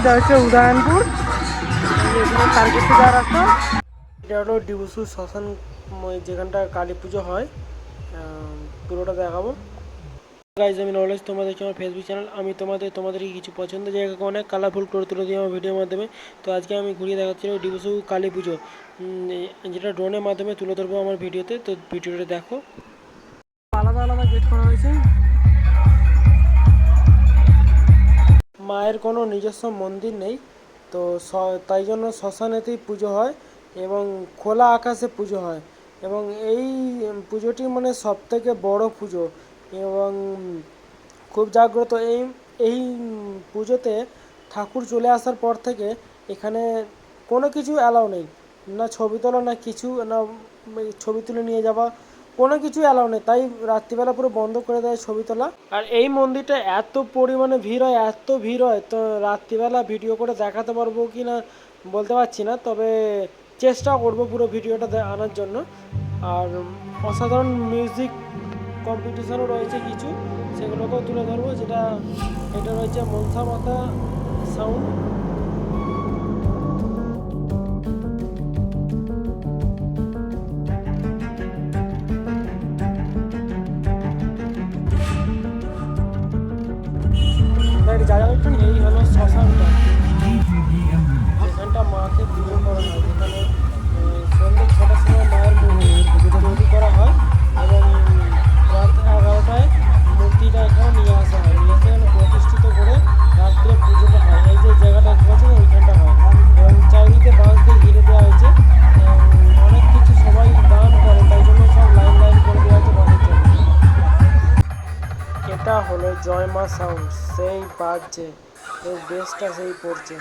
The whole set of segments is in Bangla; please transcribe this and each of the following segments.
এটা হচ্ছে উদয়নপুর। যাওয়ার রাস্তা। এটা হলো ডিবুসু শ্মশান যেখানটা কালী পুজো হয়। পুরোটা দেখাবো। গাইজ আমি নলেজ তোমরা দেখছ আমার ফেসবুক চ্যানেল আমি তোমাদের তোমাদের কিছু পছন্দ জায়গাকে অনেক কালারফুল করে তুলে দিই আমার ভিডিওর মাধ্যমে। তো আজকে আমি ঘুরিয়ে দেখাচ্ছিলাম ডিবুসু কালী পুজো। যেটা ড্রোনের মাধ্যমে তুলে ধরবো আমার ভিডিওতে তো ভিডিওটা দেখো। আলাদা আলাদা গেট করা হয়েছে। মায়ের কোনো নিজস্ব মন্দির নেই, তো তাই জন্য শ্মশানেতেই পুজো হয় এবং খোলা আকাশে পুজো হয়। এবং এই পুজোটি মানে সবথেকে বড় পুজো এবং খুব জাগ্রত। এই এই পুজোতে ঠাকুর চলে আসার পর থেকে এখানে কোনো কিছু অ্যালাউ নেই। না ছবি তোলা, না কিছু, না ছবি তুলে নিয়ে যাওয়া কোনো কিছু অ্যালাউ নেই। তাই রাত্রিবেলা পুরো বন্ধ করে দেয় ছবি তোলা আর এই মন্দিরটা এত পরিমাণে ভিড় হয়, এত ভিড় হয়, তো রাত্রিবেলা ভিডিও করে দেখাতে পারব কি না বলতে পারছি না, তবে চেষ্টা করব পুরো ভিডিওটা আনার জন্য। আর অসাধারণ মিউজিক কম্পিটিশনও রয়েছে কিছু, সেগুলোকেও তুলে ধরবো, যেটা এটা রয়েছে Manasa Mata sound são sei partes, eu besta sei por ti.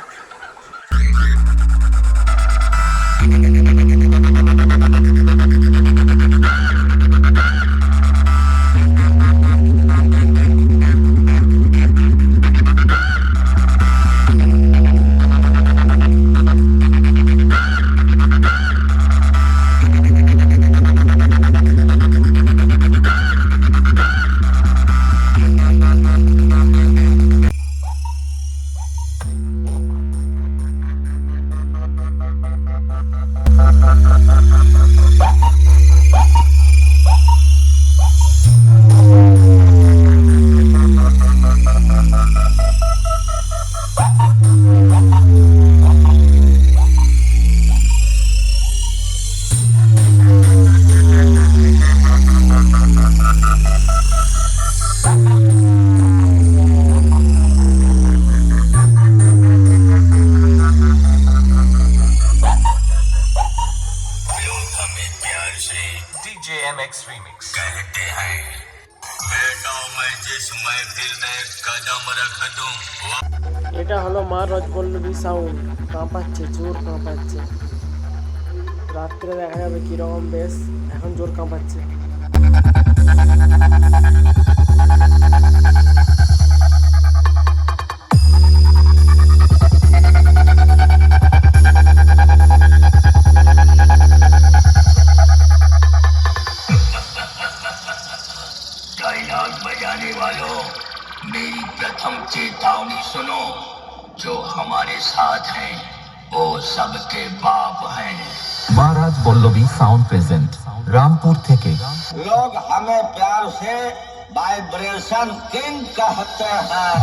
DJ MX Remix. कहते हैं बेटा मैं जिस महफिल में कदम रख दूं वहाँ এটা হলো মা রজপল্লবী সাউন্ড কাঁপাচ্ছে জোর কাঁপাচ্ছে রাত্রে দেখা যাবে কীরকম বেশ এখন জোর কাঁপাচ্ছে बाप है महाराज बल्लभी साउंड प्रेजेंट रामपुर थे के। लोग हमें प्यार से वाइब्रेशन किंग कहते हैं.